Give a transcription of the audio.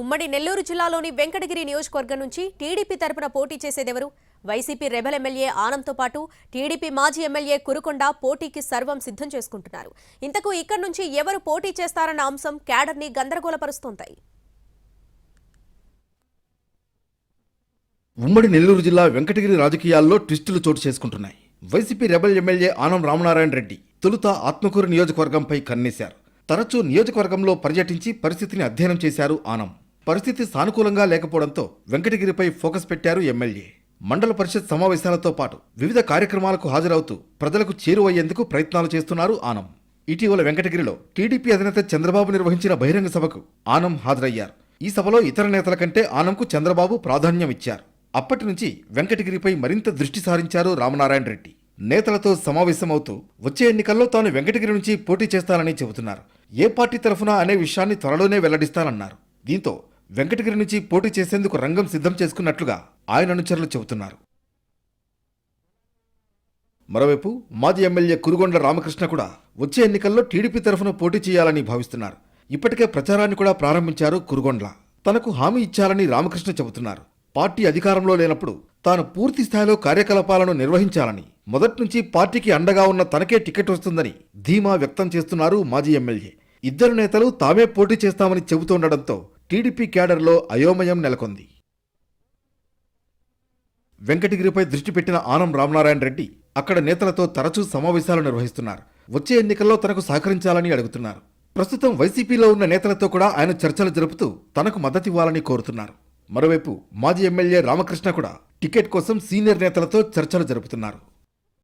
ఉమ్మడి నెల్లూరు జిల్లాలోని వెంకటగిరి నియోజకవర్గం నుంచి టీడీపీ తరపున పోటీ చేసేదెవరు? వైసీపీ రెబల్ ఎమ్మెల్యే ఆనంద్తో పాటు టీడీపీ మాజీ ఎమ్మెల్యే కురుకొండ పోటీకి సర్వం సిద్ధం చేసుకుంటున్నారు. ఇంతకు ఇక్కడి నుంచి ఎవరు పోటీ చేస్తారన్న అంశం క్యాడర్ని గందరగోళపరుస్తోంది. ఉమ్మడి నెల్లూరు జిల్లా వెంకటగిరి రాజకీయాల్లో ట్విస్టులు చోటు చేసుకుంటున్నాయి. YCP rebel MLA Anam Ramanarayana Reddy తొలుత ఆత్మకూరు నియోజకవర్గంపై కన్నేశారు. తరచూ నియోజకవర్గంలో పర్యటించి పరిస్థితిని అధ్యయనం చేశారు ఆనం. పరిస్థితి సానుకూలంగా లేకపోవడంతో వెంకటగిరిపై ఫోకస్ పెట్టారు ఎమ్మెల్యే. మండల పరిషత్ సమావేశాలతో పాటు వివిధ కార్యక్రమాలకు హాజరవుతూ ప్రజలకు చేరువయ్యేందుకు ప్రయత్నాలు చేస్తున్నారు ఆనం. ఇటీవల వెంకటగిరిలో టీడీపీ అధినేత చంద్రబాబు నిర్వహించిన బహిరంగ సభకు ఆనం హాజరయ్యారు. ఈ సభలో ఇతర నేతల కంటే ఆనంకు చంద్రబాబు ప్రాధాన్యం ఇచ్చారు అప్పటి నుంచి వెంకటగిరిపై మరింత దృష్టి సారించారు రామనారాయణ రెడ్డి. నేతలతో సమావేశమవుతూ వచ్చే ఎన్నికల్లో తాను వెంకటగిరి నుంచి పోటీ చేస్తానని చెబుతున్నారు. ఏ పార్టీ తరఫున అనే విషయాన్ని త్వరలోనే వెల్లడిస్తానన్నారు. దీంతో వెంకటగిరి నుంచి పోటీ చేసేందుకు రంగం సిద్ధం చేసుకున్నట్లుగా ఆయన అనుచరులు చెబుతున్నారు. మరోవైపు మాజీ ఎమ్మెల్యే కురుగొండ రామకృష్ణ కూడా వచ్చే ఎన్నికల్లో టీడీపీ తరఫున పోటీ చేయాలని భావిస్తున్నారు. ఇప్పటికే ప్రచారాన్ని కూడా ప్రారంభించారు కురుగొండ్ల. తనకు హామీ ఇచ్చాలని రామకృష్ణ చెబుతున్నారు. పార్టీ అధికారంలో లేనప్పుడు తాను పూర్తి స్థాయిలో కార్యకలాపాలను నిర్వహించాలని మొదటి నుంచి పార్టీకి అండగా ఉన్న తనకే టికెట్ వస్తుందని ధీమా వ్యక్తం చేస్తున్నారు మాజీ ఎమ్మెల్యే. ఇద్దరు నేతలు తామే పోటీ చేస్తామని చెబుతుండటంతో టీడీపీ క్యాడర్లో అయోమయం నెలకొంది. వెంకటగిరిపై దృష్టి పెట్టిన ఆనం రామనారాయణ రెడ్డి అక్కడ నేతలతో తరచూ సమావేశాలు నిర్వహిస్తున్నారు. వచ్చే ఎన్నికల్లో తనకు సహకరించాలని అడుగుతున్నారు. ప్రస్తుతం వైసీపీలో ఉన్న నేతలతో కూడా ఆయన చర్చలు జరుపుతూ తనకు మద్దతివ్వాలని కోరుతున్నారు. మరోవైపు మాజీ ఎమ్మెల్యే రామకృష్ణ కూడా టికెట్ కోసం సీనియర్ నేతలతో చర్చలు జరుపుతున్నారు.